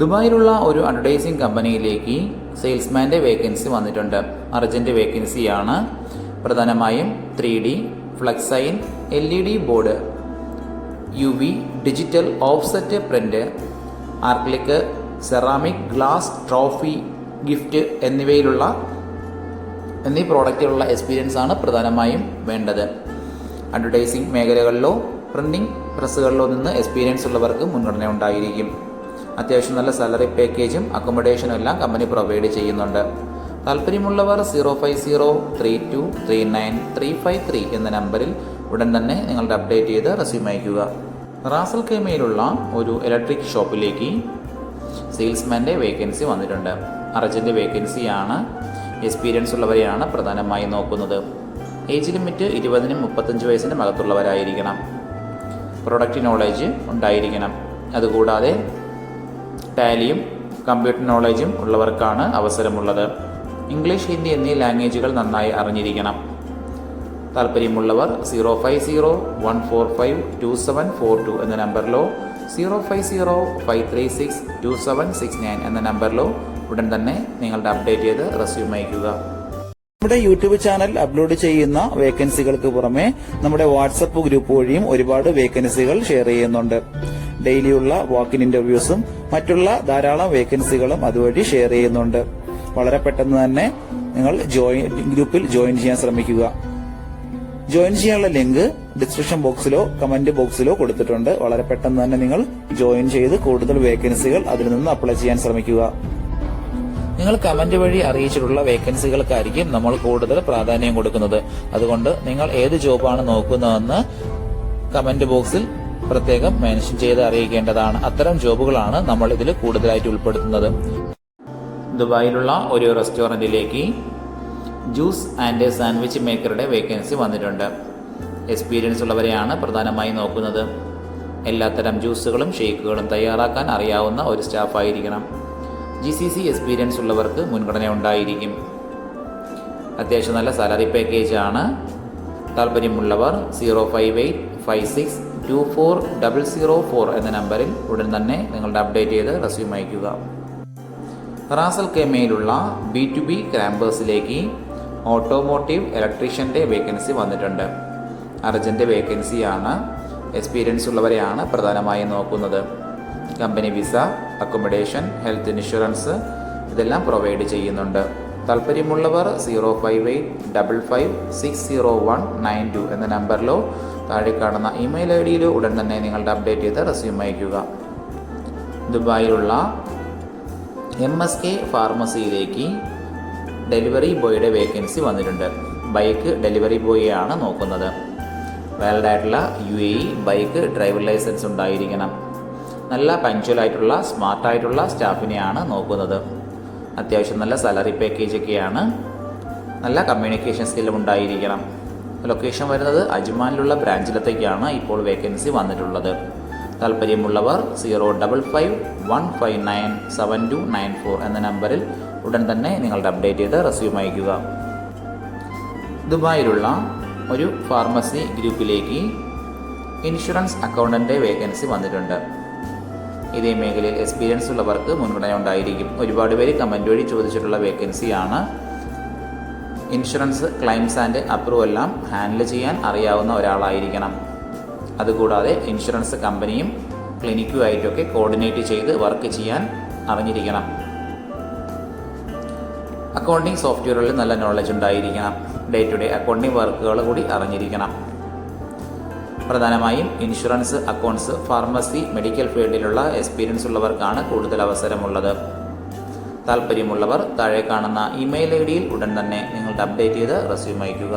ദുബായിലുള്ള ഒരു അഡ്വർടൈസിംഗ് കമ്പനിയിലേക്ക് സെയിൽസ്മാന്റെ വേക്കൻസി വന്നിട്ടുണ്ട്. അർജന്റ് വേക്കൻസിയാണ്. പ്രധാനമായും three D flex sign L E D board U V digital offset print acrylic ceramic glass trophy gift എന്നിവയിലുള്ള എന്നീ പ്രോഡക്റ്റിലുള്ള experience ആണ് പ്രധാനമായും വേണ്ടത്. അഡ്വർടൈസിംഗ് മേഖലകളിലോ പ്രിന്റിംഗ് പ്രസ്സുകളിലോ നിന്ന് എക്സ്പീരിയൻസ് ഉള്ളവർക്ക് മുൻഗണന ഉണ്ടായിരിക്കും. അത്യാവശ്യം നല്ല സാലറി പാക്കേജും അക്കോമഡേഷനും എല്ലാം കമ്പനി പ്രൊവൈഡ് ചെയ്യുന്നുണ്ട്. താല്പര്യമുള്ളവർ zero five zero three two three nine three five three എന്ന നമ്പറിൽ ഉടൻ തന്നെ നിങ്ങളുടെ അപ്ഡേറ്റ് ചെയ്ത് റെസ്യൂം അയക്കുക റാസൽ കേമയിലുള്ള ഒരു ഇലക്ട്രിക് ഷോപ്പിലേക്ക് സെയിൽസ്മാന്റെ വേക്കൻസി വന്നിട്ടുണ്ട്. അർജന്റ് വേക്കൻസിയാണ് എക്സ്പീരിയൻസ് ഉള്ളവരെയാണ് പ്രധാനമായും നോക്കുന്നത്. ഏജ് ലിമിറ്റ് ഇരുപതിനും മുപ്പത്തഞ്ച് വയസ്സിനും അകത്തുള്ളവരായിരിക്കണം. പ്രൊഡക്റ്റ് നോളേജ് ഉണ്ടായിരിക്കണം. അതുകൂടാതെ ടാലിയും കമ്പ്യൂട്ടർ നോളജും ഉള്ളവർക്കാണ് അവസരമുള്ളത്. ഇംഗ്ലീഷ് ഹിന്ദി എന്നീ ലാംഗ്വേജുകൾ നന്നായി അറിഞ്ഞിരിക്കണം. താല്പര്യമുള്ളവർ zero five zero one four five two seven four two എന്ന നമ്പറിലോ zero five zero five three six two seven six nine എന്ന നമ്പറിലോ ഉടൻ തന്നെ നിങ്ങളുടെ അപ്ഡേറ്റ് ചെയ്ത് റെസ്യൂം അയക്കുക നമ്മുടെ യൂട്യൂബ് ചാനൽ അപ്ലോഡ് ചെയ്യുന്ന വേക്കൻസികൾക്ക് പുറമെ നമ്മുടെ വാട്സപ്പ് ഗ്രൂപ്പ് വഴിയും ഒരുപാട് വേക്കൻസികൾ ഷെയർ ചെയ്യുന്നുണ്ട്. ഡെയിലിയുള്ള വാക്കിൻ ഇന്റർവ്യൂസും മറ്റുള്ള ധാരാളം വേക്കൻസികളും അതുവഴി ഷെയർ ചെയ്യുന്നുണ്ട്. വളരെ പെട്ടെന്ന് തന്നെ നിങ്ങൾ ജോയിൻ ഗ്രൂപ്പിൽ ജോയിൻ ചെയ്യാൻ ശ്രമിക്കുക. ജോയിൻ ചെയ്യാനുള്ള ലിങ്ക് ഡിസ്ക്രിപ്ഷൻ ബോക്സിലോ കമന്റ് ബോക്സിലോ കൊടുത്തിട്ടുണ്ട്. വളരെ പെട്ടെന്ന് തന്നെ നിങ്ങൾ ജോയിൻ ചെയ്ത് കൂടുതൽ വേക്കൻസികൾ അതിൽ നിന്ന് അപ്ലൈ ചെയ്യാൻ ശ്രമിക്കുക. നിങ്ങൾ കമന്റ് വഴി അറിയിച്ചിട്ടുള്ള വേക്കൻസികൾക്കായിരിക്കും നമ്മൾ കൂടുതൽ പ്രാധാന്യം കൊടുക്കുന്നത്. അതുകൊണ്ട് നിങ്ങൾ ഏത് ജോബാണ് നോക്കുന്നതെന്ന് കമന്റ് ബോക്സിൽ പ്രത്യേകം മെൻഷൻ ചെയ്ത് അറിയിക്കേണ്ടതാണ്. അത്തരം ജോബുകളാണ് നമ്മൾ ഇതിൽ കൂടുതലായിട്ട് ഉൾപ്പെടുത്തുന്നത്. ദുബായിലുള്ള ഒരു റെസ്റ്റോറന്റിലേക്ക് ജ്യൂസ് ആൻഡ് സാൻഡ്വിച്ച് മേക്കറുടെ വേക്കൻസി വന്നിട്ടുണ്ട്. എക്സ്പീരിയൻസ് ഉള്ളവരെയാണ് പ്രധാനമായും നോക്കുന്നത്. എല്ലാത്തരം ജ്യൂസുകളും ഷെയ്ക്കുകളും തയ്യാറാക്കാൻ അറിയാവുന്ന ഒരു സ്റ്റാഫായിരിക്കണം ജി സി സി എക്സ്പീരിയൻസ് ഉള്ളവർക്ക് മുൻഗണന ഉണ്ടായിരിക്കും. അത്യാവശ്യം നല്ല സാലറി പാക്കേജാണ് താല്പര്യമുള്ളവർ zero five eight five six two four double zero four എന്ന നമ്പറിൽ ഉടൻ തന്നെ നിങ്ങളുടെ അപ്ഡേറ്റ് ചെയ്ത് റെസ്യൂം അയയ്ക്കുക. റാസൽ കെമയിലുള്ള ബി ടു ബി ക്രാമ്പേഴ്സിലേക്ക് ഓട്ടോമോട്ടീവ് ഇലക്ട്രീഷ്യന്റെ വേക്കൻസി വന്നിട്ടുണ്ട്. അർജന്റ് വേക്കൻസിയാണ് എക്സ്പീരിയൻസ് ഉള്ളവരെയാണ് പ്രധാനമായും നോക്കുന്നത്. Company visa accommodation health insurance ഇതെല്ലാം പ്രൊവൈഡ് ചെയ്യുന്നുണ്ട്. താല്പര്യമുള്ളവർ zero five eight double five six zero one nine two എന്ന നമ്പറിലോ താഴെ കാണുന്ന ഇമെയിൽ ഐ ഡിയിലോ ഉടൻ തന്നെ നിങ്ങളുടെ അപ്ഡേറ്റ് ചെയ്ത് റെസ്യൂം അയയ്ക്കുക. ദുബായിലുള്ള എം എസ് കെ ഫാർമസിയിലേക്ക് ഡെലിവറി ബോയുടെ വേക്കൻസി വന്നിട്ടുണ്ട്. ബൈക്ക് ഡെലിവറി ബോയിയാണ് നോക്കുന്നത്. വാലിഡ് ആയിട്ടുള്ള U A bike driver licence ഉണ്ടായിരിക്കണം. നല്ല പങ്ക്ച്വൽ ആയിട്ടുള്ള സ്മാർട്ടായിട്ടുള്ള സ്റ്റാഫിനെയാണ് നോക്കുന്നത്. അത്യാവശ്യം നല്ല സാലറി പാക്കേജ് ഒക്കെയാണ്. നല്ല കമ്മ്യൂണിക്കേഷൻ സ്കില്ലും ഉണ്ടായിരിക്കണം. ലൊക്കേഷൻ വരുന്നത് അജ്മാനിലുള്ള ബ്രാഞ്ചിലത്തേക്കാണ് ഇപ്പോൾ വേക്കൻസി വന്നിട്ടുള്ളത്. താല്പര്യമുള്ളവർ zero double five one five nine seven two nine four എന്ന നമ്പറിൽ ഉടൻ തന്നെ നിങ്ങളുടെ അപ്ഡേറ്റ് ചെയ്ത് റെസ്യൂം അയക്കുക ദുബായിലുള്ള ഒരു ഫാർമസി ഗ്രൂപ്പിലേക്ക് ഇൻഷുറൻസ് അക്കൗണ്ടന്റെ വേക്കൻസി വന്നിട്ടുണ്ട്. ഇതേ മേഖലയിൽ എക്സ്പീരിയൻസ് ഉള്ളവർക്ക് മുൻഗണന ഉണ്ടായിരിക്കും. ഒരുപാട് പേര് കമന്റ് വഴി ചോദിച്ചിട്ടുള്ള വേക്കൻസിയാണ് ഇൻഷുറൻസ് ക്ലെയിംസ് ആൻഡ് അപ്രൂവ് എല്ലാം ഹാൻഡിൽ ചെയ്യാൻ അറിയാവുന്ന ഒരാളായിരിക്കണം. അതുകൂടാതെ ഇൻഷുറൻസ് കമ്പനിയും ക്ലിനിക്കുമായിട്ടൊക്കെ കോർഡിനേറ്റ് ചെയ്ത് വർക്ക് ചെയ്യാൻ അറിഞ്ഞിരിക്കണം. അക്കൗണ്ടിംഗ് സോഫ്റ്റ്വെയറുകളിൽ നല്ല നോളജ് ഉണ്ടായിരിക്കണം. ഡേ ടു ഡേ അക്കൗണ്ടിംഗ് വർക്കുകൾ കൂടി അറിഞ്ഞിരിക്കണം. പ്രധാനമായും ഇൻഷുറൻസ് അക്കൗണ്ട്സ് ഫാർമസി മെഡിക്കൽ ഫീൽഡിലുള്ള എക്സ്പീരിയൻസ് ഉള്ളവർക്കാണ് കൂടുതൽ അവസരമുള്ളത്. താല്പര്യമുള്ളവർ താഴെ കാണുന്ന ഇമെയിൽ ഐ ഡിയിൽ ഉടൻ തന്നെ നിങ്ങളുടെ അപ്ഡേറ്റ് ചെയ്ത് റെസ്യൂം അയയ്ക്കുക.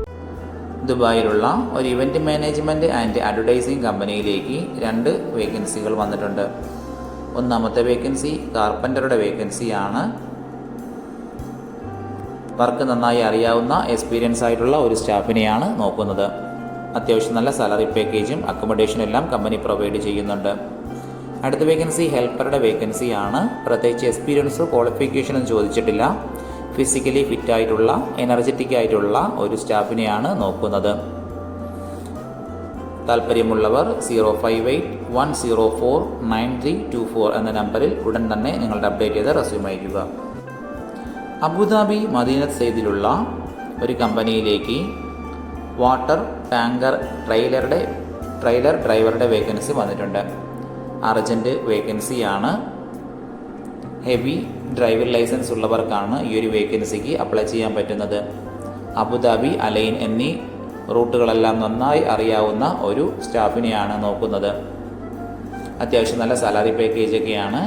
ദുബായിലുള്ള ഒരു ഇവന്റ് മാനേജ്മെന്റ് ആൻഡ് അഡ്വർടൈസിംഗ് കമ്പനിയിലേക്ക് രണ്ട് വേക്കൻസികൾ വന്നിട്ടുണ്ട്. ഒന്നാമത്തെ വേക്കൻസി കാർപ്പന്ററുടെ വേക്കൻസിയാണ് വർക്ക് നന്നായി അറിയാവുന്ന എക്സ്പീരിയൻസ് ആയിട്ടുള്ള ഒരു സ്റ്റാഫിനെയാണ് നോക്കുന്നത്. അത്യാവശ്യം നല്ല സാലറി പാക്കേജും അക്കോമഡേഷനും എല്ലാം കമ്പനി പ്രൊവൈഡ് ചെയ്യുന്നുണ്ട്. അടുത്ത വേക്കൻസി ഹെൽപ്പറുടെ വേക്കൻസിയാണ് പ്രത്യേകിച്ച് എക്സ്പീരിയൻസോ ക്വാളിഫിക്കേഷനും ചോദിച്ചിട്ടില്ല. ഫിസിക്കലി ഫിറ്റ് ആയിട്ടുള്ള എനർജറ്റിക് ആയിട്ടുള്ള ഒരു സ്റ്റാഫിനെയാണ് നോക്കുന്നത്. താല്പര്യമുള്ളവർ zero five eight one zero four nine three two four എന്ന നമ്പറിൽ ഉടൻ തന്നെ നിങ്ങളുടെ അപ്ഡേറ്റ് ചെയ്ത് റെസ്യൂം അയക്കുക അബുദാബി മദീനത്ത് സൈദിലുള്ള ഒരു കമ്പനിയിലേക്ക് വാട്ടർ ടാങ്കർ ട്രെയിലറുടെ ട്രെയിലർ ഡ്രൈവറുടെ വേക്കൻസി വന്നിട്ടുണ്ട്. അർജന്റ് വേക്കൻസിയാണ് ഹെവി ഡ്രൈവിംഗ് ലൈസൻസ് ഉള്ളവർക്കാണ് ഈ ഒരു വേക്കൻസിക്ക് അപ്ലൈ ചെയ്യാൻ പറ്റുന്നത്. അബുദാബി അലൈൻ എന്നീ റൂട്ടുകളെല്ലാം നന്നായി അറിയാവുന്ന ഒരു സ്റ്റാഫിനെയാണ് നോക്കുന്നത്. അത്യാവശ്യം നല്ല സാലറി പാക്കേജ് ഒക്കെയാണ്.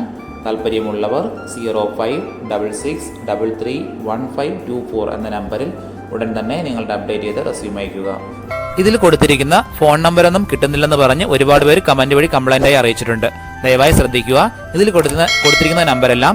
താല്പര്യമുള്ളവർ zero five double six double three one five two four എന്ന നമ്പറിൽ ഉടൻ തന്നെ നിങ്ങളുടെ അപ്ഡേറ്റ് ചെയ്ത് റെസ്യൂം അയക്കുക ഇതിൽ കൊടുത്തിരിക്കുന്ന ഫോൺ നമ്പറൊന്നും കിട്ടുന്നില്ലെന്ന് പറഞ്ഞ് ഒരുപാട് പേര് കമന്റ് വഴി കംപ്ലൈന്റ് ആയി അറിയിച്ചിട്ടുണ്ട്. ദയവായി ശ്രദ്ധിക്കുക. ഇതിൽ കൊടുക്കുന്ന കൊടുത്തിരിക്കുന്ന നമ്പരെല്ലാം